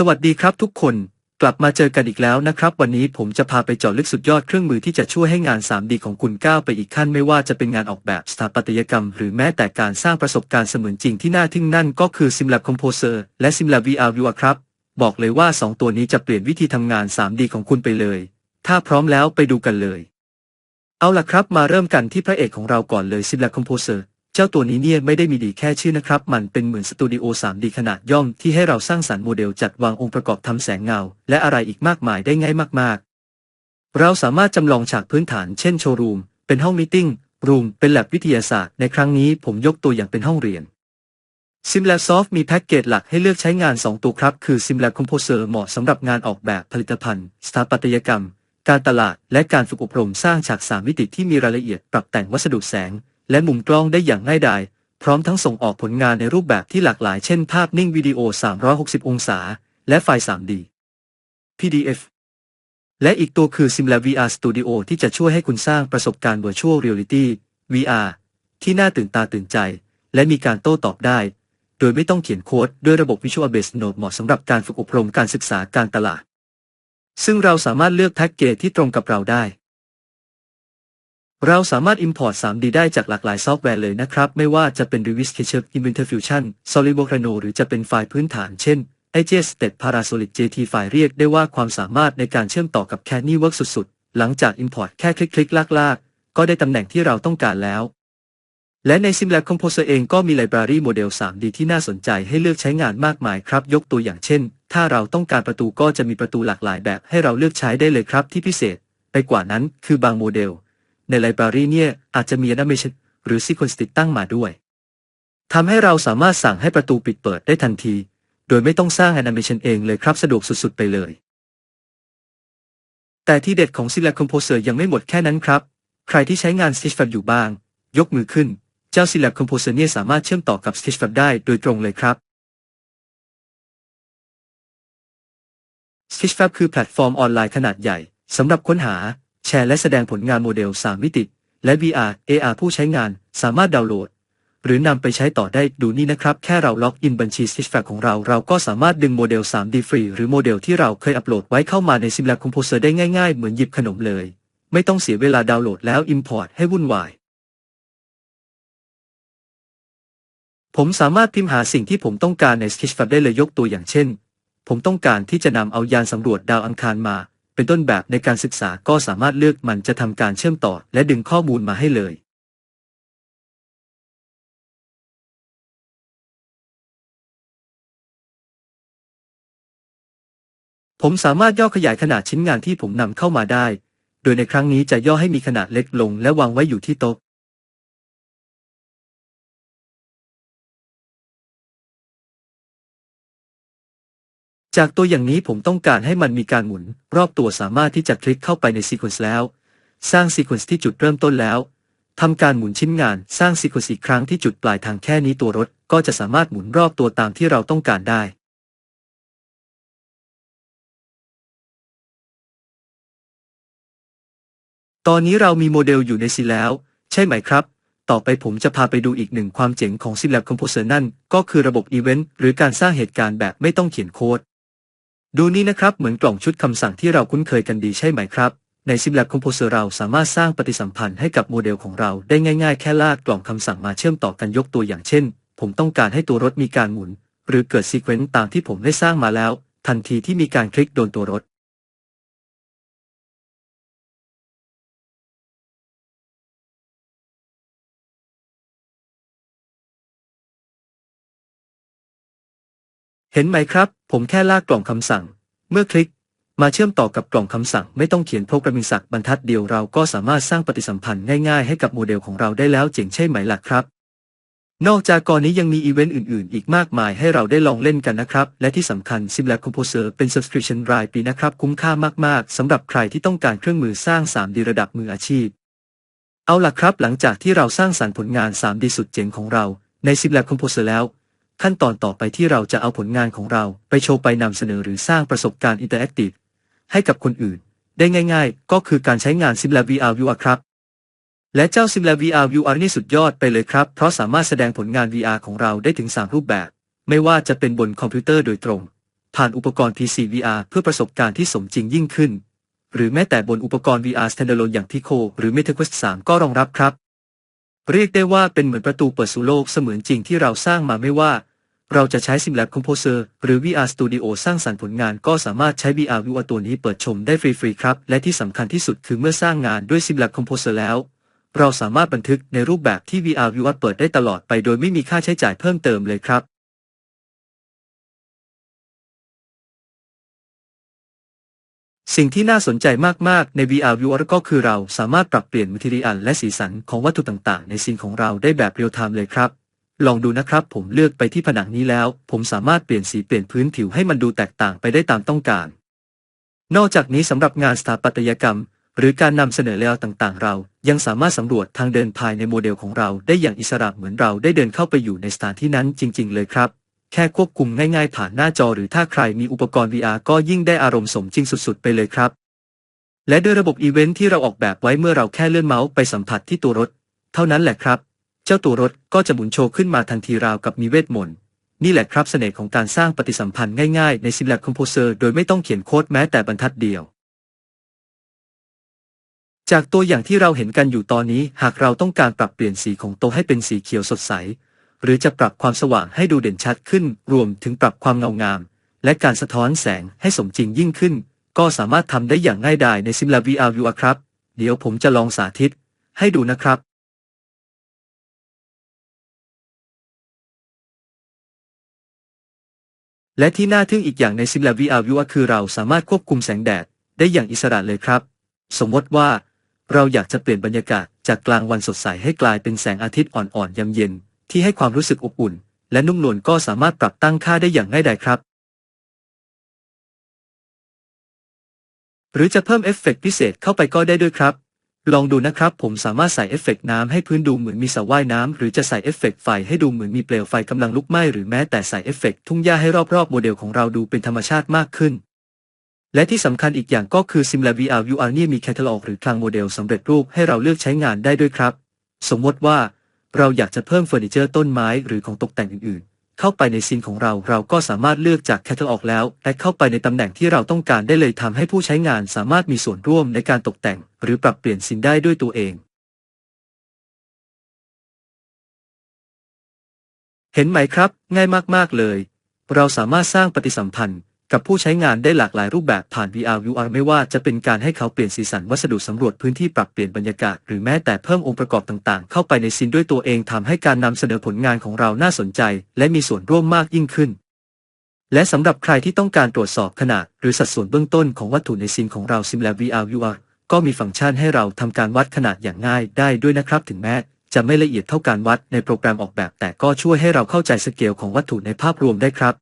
สวัสดีครับทุกคน กลับมาเจอกันอีกแล้วนะครับ วันนี้ผมจะพาไปเจาะลึกสุดยอดเครื่องมือที่จะช่วยให้งาน 3D ของคุณก้าวไปอีกขั้นไม่ว่าจะเป็นงานออกแบบสถาปัตยกรรม หรือแม้แต่การสร้างประสบการณ์เสมือนจริงที่น่าทึ่งนั่นก็คือ SimLab Composer และ SimLab VR Viewer ครับ บอกเลยว่า 2 ตัวนี้จะเปลี่ยนวิธีทำงาน 3D ของคุณไปเลย ถ้าพร้อมแล้วไปดูกันเลย เอาล่ะครับ มาเริ่มกันที่พระเอกของเราก่อนเลย SimLab Composer จ้าตัวนี้เนี่ยไม่ได้มีดีแค่ชื่อนะครับ มันเป็นเหมือนสตูดิโอ 3D ขนาดย่อมที่ให้เราสร้างสรรค์โมเดลจัดวางองค์ประกอบทำแสงเงา และอะไรอีกมากมายได้ง่ายมากๆ เราสามารถจำลองฉากพื้นฐานเช่นโชว์รูม เป็นห้องมิ팅รูม เป็นแลบวิทยาศาสตร์ ในครั้งนี้ผมยกตัวอย่างเป็นห้องเรียน SimLab Soft มีแพ็กเกจหลักให้เลือกใช้งาน 2 ตัวครับ คือ SimLab Composer เหมาะสำหรับงานออกแบบผลิตภัณฑ์ สถาปัตยกรรม การตลาด และการฝึกอบรมสร้างฉากสามมิติที่มีรายละเอียดปรับแต่งวัสดุแสง และมุมกล้องได้อย่างง่ายดาย พร้อมทั้งส่งออกผลงานในรูปแบบที่หลากหลายเช่นภาพนิ่งวิดีโอ 360 องศา และไฟล์ 3D PDF และอีกตัวคือ Simla VR Studio ที่จะช่วยให้คุณสร้างประสบการณ์ Virtual Reality VR ที่น่าตื่นตาตื่นใจ และมีการโต้ตอบได้ โดยไม่ต้องเขียนโค้ดด้วยระบบ Visual Basic Note เหมาะสำหรับการฝึกอบรมการศึกษาการตลาด ซึ่งเราสามารถเลือกแพ็กเกจที่ตรงกับเราได้ เราสามารถ Import 3D ได้จากหลากหลายซอฟต์แวร์เลยนะครับ ไม่ว่าจะเป็น Revit SketchUp Inventor Fusion SolidWorks หรือจะเป็นไฟล์พื้นฐานเช่น IGS State Parasolid JT ไฟล์เรียกได้ว่าความสามารถในการเชื่อมต่อกับ Canny Work สุดๆ หลังจาก Import แค่คลิกๆ ลากๆ ก็ได้ตำแหน่งที่เราต้องการแล้ว และใน SimLab Composer เองก็มีไลบรารีโมเดล 3D ที่น่าสนใจให้เลือกใช้งานมากมายครับ ยกตัวอย่างเช่น ถ้าเราต้องการประตูก็จะมีประตูหลากหลายแบบให้เราเลือกใช้ได้เลยครับที่พิเศษ ไปกว่านั้นคือบางโมเดล ในไลบรารีเนี่ยอาจจะมีแอนิเมชันหรือซีเควนซ์ติดตั้งมาด้วยทำให้เราสามารถสั่งให้ประตูปิดเปิดได้ทันที โดยไม่ต้องสร้างแอนิเมชันเองเลยครับสะดวกสุดๆไปเลย แต่ที่เด็ดของ s i l a Composer ยังไม่หมดแค่นั้นครับ ใครที่ใช้งาน Sketchfab อยู่บ้าง ยกมือขึ้น เจ้า s i l a Composer เนี่ยสามารถเชื่อมต่อกับ Sketchfab ได้โดยตรงเลยครับ Sketchfab คือแพลตฟอร์มออนไลน์ขนาดใหญ่สำหรับค้นหา แชร์และแสดงผลงานโมเดล 3 มิติ และ VR AR ผู้ใช้งานสามารถดาวน์โหลด หรือนำไปใช้ต่อได้ดูนี่นะครับ แค่เราล็อกอินบัญชี Stitchfact ของเรา เราก็สามารถดึงโมเดล 3D ฟรีหรือโมเดลที่เราเคยอัปโหลดไว้เข้ามาใน SimLab Composer ได้ง่ายๆ เหมือนหยิบขนมเลย ไม่ต้องเสียเวลาดาวน์โหลดแล้ว Import ให้วุ่นวายผมสามารถพิมพ์หาสิ่งที่ผมต้องการใน Sketchfab ได้เลยยกตัวอย่างเช่น ผมต้องการที่จะนำเอายานสำรวจดาวอังคารมา เป็นต้นแบบในการศึกษาก็สามารถเลือกมันจะทำการเชื่อมต่อและดึงข้อมูลมาให้เลย ผมสามารถย่อขยายขนาดชิ้นงานที่ผมนำเข้ามาได้ โดยในครั้งนี้จะย่อให้มีขนาดเล็กลงและวางไว้อยู่ที่โต๊ะ จากตัวอย่างนี้ผมต้องการให้มันมีการหมุน รอบตัวสามารถที่จะคลิกเข้าไปในซีเควนซ์แล้ว สร้างซีเควนซ์ที่จุดเริ่มต้นแล้วทำการหมุนชิ้นงานสร้างซีเควนซ์อีกครั้งที่จุดปลายทางแค่นี้ตัวรถ ก็จะสามารถหมุนรอบตัวตามที่เราต้องการได้ ตอนนี้เรามีโมเดลอยู่ในซีแล้ว ใช่ไหมครับ ต่อไปผมจะพาไปดูอีกหนึ่งความเจ๋งของ SimLab Composer นั่น ก็คือระบบอีเวนต์หรือการสร้างเหตุการณ์แบบไม่ต้องเขียนโค้ด ดูนี่นะครับเหมือนกล่องชุดคำสั่งที่เราคุ้นเคยกันดีใช่ไหมครับ ใน SimLab Composer เราสามารถสร้างปฏิสัมพันธ์ให้กับโมเดลของเราได้ง่ายๆ แค่ลากกล่องคำสั่งมาเชื่อมต่อกันยกตัวอย่างเช่น ผมต้องการให้ตัวรถมีการหมุน หรือเกิดซีเควนต์ตามที่ผมได้สร้างมาแล้ว ทันทีที่มีการคลิกโดนตัวรถ เห็นไหมครับ ผมแค่ลากกล่องคำสั่ง เมื่อคลิก มาเชื่อมต่อกับกล่องคำสั่งไม่ต้องเขียนโปรแกรมิงสักบรรทัดเดียวเราก็สามารถสร้างปฏิสัมพันธ์ง่ายๆให้กับโมเดลของเราได้แล้วเจ๋งใช่ไหมล่ะครับ นอกจากกรนี้ยังมีอีเวนต์อื่นๆ อีกมากมายให้เราได้ลองเล่นกันนะครับ และที่สำคัญ SimLab Composer เป็น subscription รายปีนะครับ คุ้มค่ามากๆสำหรับใครที่ต้องการเครื่องมือสร้าง 3D ระดับมืออาชีพ เอาล่ะครับ หลังจากที่เราสร้างสรรค์ผลงาน 3D สุดเจ๋งของเราใน SimLab Composer แล้ว ขั้นตอนต่อไปที่เราจะเอาผลงานของเราไปโชว์ไปนำเสนอหรือสร้างประสบการณ์อินเตอร์แอคทีฟให้กับคนอื่น ได้ง่าย ๆ ก็คือการใช้งาน Simla VR VR ครับ และเจ้า Simla VR VR นี่สุดยอดไปเลยครับ เพราะสามารถแสดงผลงาน VR ของเราได้ถึง 3 รูปแบบ ไม่ว่าจะเป็นบนคอมพิวเตอร์โดยตรงผผ่านอุปกรณ์ PC VR เพื่อประสบการณ์ที่สมจริงยิ่งขึ้น หรือแม้แต่บนอุปกรณ์ VR standalone อย่าง Pico หรือ MetaQuest 3 ก็รองรับครับ เรียกได้ว่าเป็นเหมือนประตูเปิดสู่โลกเสมือนจริงที่เราสร้างมาไม่ว่า เราจะใช้ SimLab Composer หรือ VR Studio สร้างสรรค์ผลงานก็สามารถใช้ VR Viewer ตัวนี้เปิดชมได้ฟรีๆครับ และที่สำคัญที่สุดคือเมื่อสร้างงานด้วย SimLab Composer แล้ว เราสามารถบันทึกในรูปแบบที่ VR Viewer เปิดได้ตลอดไปโดยไม่มีค่าใช้จ่ายเพิ่มเติมเลยครับ สิ่งที่น่าสนใจมาก ๆ ใน VR Viewer ก็คือเราสามารถปรับเปลี่ยน Material และสีสันของวัตถุต่าง ๆ ในซีนของเราได้แบบเรียลไทม์เลยครับ ลองดูนะครับ ผมเลือกไปที่ผนังนี้แล้ว ผมสามารถเปลี่ยนสีเปลี่ยนพื้นผิวให้มันดูแตกต่างไปได้ตามต้องการ นอกจากนี้สำหรับงานสถาปัตยกรรม หรือการนำเสนอเลเยอร์ต่าง ๆ เรา ยังสามารถสำรวจทางเดินภายในโมเดลของเราได้อย่างอิสระเหมือนเราได้เดินเข้าไปอยู่ในสถานที่นั้นจริง ๆ เลยครับ แค่ควบคุมง่ายๆผ่านหน้าจอหรือถ้าใครมีอุปกรณ์ VR ก็ยิ่งได้อารมณ์สมจริงสุดๆ ไปเลยครับ และด้วยระบบอีเวนท์ที่เราออกแบบไว้เมื่อเราแค่เลื่อนเมาส์ไปสัมผัสที่ตัวรถ เท่านั้นแหละครับ เจ้าตัวรถก็จะหมุนโชว์ขึ้นมาทันทีราวกับมีเวทมนต์นี่แหละครับเสน่ห์ของการสร้างปฏิสัมพันธ์ง่ายๆ ใน SimLab Composer โดยไม่ต้องเขียนโค้ดแม้แต่บรรทัดเดียว จากตัวอย่างที่เราเห็นกันอยู่ตอนนี้ หากเราต้องการปรับเปลี่ยนสีของโต๊ะให้เป็นสีเขียวสดใส หรือจะปรับความสว่างให้ดูเด่นชัดขึ้น รวมถึงปรับความเงางาม และการสะท้อนแสงให้สมจริงยิ่งขึ้น ก็สามารถทำได้อย่างง่ายดายใน SimLab VR Viewer ครับ เดี๋ยวผมจะลองสาธิต ให้ดูนะครับและที่น่าทึ่งอีกอย่างใน SimLab VR Viewer คือเราสามารถควบคุมแสงแดดได้อย่างอิสระเลยครับ สมมติว่า เราอยากจะเปลี่ยนบรรยากาศจากกลางวันสดใสให้กลายเป็นแสงอาทิตย์อ่อนๆยามเย็น ที่ให้ความรู้สึกอบอุ่น และนุ่มนวลก็สามารถปรับตั้งค่าได้อย่างง่ายดายครับ หรือจะเพิ่มเอฟเฟกต์พิเศษเข้าไปก็ได้ด้วยครับ ลองดูนะครับ ผมสามารถใส่เอฟเฟกต์น้ำให้พื้นดูเหมือนมีสระว่ายน้ำหรือจะใส่เอฟเฟกต์ไฟให้ดูเหมือนมีเปลวไฟกำลังลุกไหม้หรือแม้แต่ใส่เอฟเฟกต์ทุ่งหญ้าให้รอบๆโมเดลของเราดูเป็นธรรมชาติมากขึ้นและที่สำคัญอีกอย่างก็คือ Simla VR VR นี่มีแคตตาล็อกหรือคลังโมเดลสำเร็จรูปให้เราเลือกใช้งานได้ด้วยครับ สมมติว่า เราอยากจะเพิ่มเฟอร์นิเจอร์ต้นไม้หรือของตกแต่งอื่นๆ เข้าไปในซีนของเราเราก็สามารถเลือกจากแคตตาล็อกแล้วและเข้าไปในตำแหน่งที่เราต้องการได้เลยทำให้ผู้ใช้งานสามารถมีส่วนร่วมในการตกแต่ง หรือปรับเปลี่ยนซีนได้ด้วยตัวเอง เห็นไหมครับ ง่ายมากๆเลย เราสามารถสร้างปฏิสัมพันธ์ กับผู้ใช้งานได้หลากหลายรูปแบบผ่าน VR VR ไม่ว่าจะเป็นการให้เขาเปลี่ยนสีสันวัสดุสำรวจพื้นที่ปรับเปลี่ยนบรรยากาศ หรือแม้แต่เพิ่มองค์ประกอบต่างๆ เข้าไปในซีนด้วยตัวเองทำให้การนำเสนอผลงานของเราน่าสนใจ และมีส่วนร่วมมากยิ่งขึ้น และสำหรับใครที่ต้องการตรวจสอบขนาด หรือสัดส่วนเบื้องต้นของวัตถุในซีนของเรา SimLab VR VR ก็มีฟังก์ชันให้เราทำการวัดขนาดอย่างง่ายได้ด้วยนะครับถึงแม้จะไม่ละเอียดเท่าการวัดในโปรแกรมออกแบบ แต่ก็ช่วยให้เราเข้าใจสเกลของวัตถุในภาพรวมได้ครับ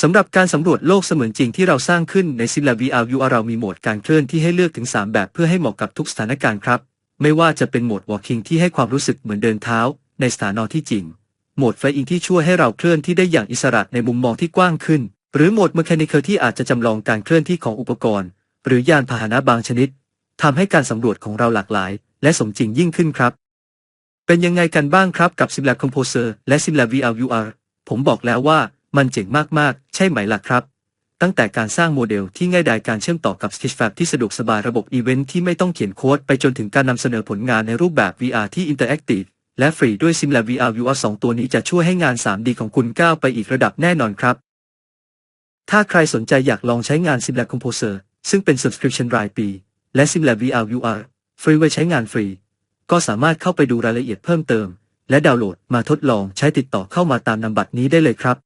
สำหรับการสำรวจโลกเสมือนจริงที่เราสร้างขึ้นใน SimLab VR VR เรามีโหมดการเคลื่อนที่ให้เลือกถึง 3 แบบเพื่อให้เหมาะกับทุกสถานการณ์ครับ ไม่ว่าจะเป็นโหมด Walking ที่ให้ความรู้สึกเหมือนเดินเท้า ในสถานที่จริง โหมด Flying ที่ช่วยให้เราเคลื่อนที่ได้อย่างอิสระในมุมมองที่กว้างขึ้น หรือโหมด Mechanical ที่อาจจะจำลองการเคลื่อนที่ของอุปกรณ์ หรือยานพาหนะบางชนิดทำให้การสำรวจของเราหลากหลาย และสมจริงยิ่งขึ้นครับ เป็นยังไงกันบ้างครับกับ SimLab Composer และ SimLab VR VR ผมบอกแล้วว่า มันเจ๋งมากๆ ใช่ไหมล่ะครับ ตั้งแต่การสร้างโมเดลที่ง่ายดายการเชื่อมต่อกับ Sketchfab ที่สะดวกสบายระบบอีเวนท์ที่ไม่ต้องเขียนโค้ดไปจนถึงการนำเสนอผลงานในรูปแบบ VR ที่อินเตอร์แอคทีฟและฟรีด้วย SimLab VR VR 2 ตัวนี้จะช่วยให้งาน 3D ของคุณก้าวไปอีกระดับแน่นอนครับ ถ้าใครสนใจอยากลองใช้งาน SimLab Composer ซึ่งเป็น subscription รายปี และ SimLab VR VR ฟรีไว้ใช้งานฟรี ก็สามารถเข้าไปดูรายละเอียดเพิ่มเติม และดาวน์โหลดมาทดลองใช้ติดต่อเข้ามาตามนามบัตรนี้ได้เลยครับ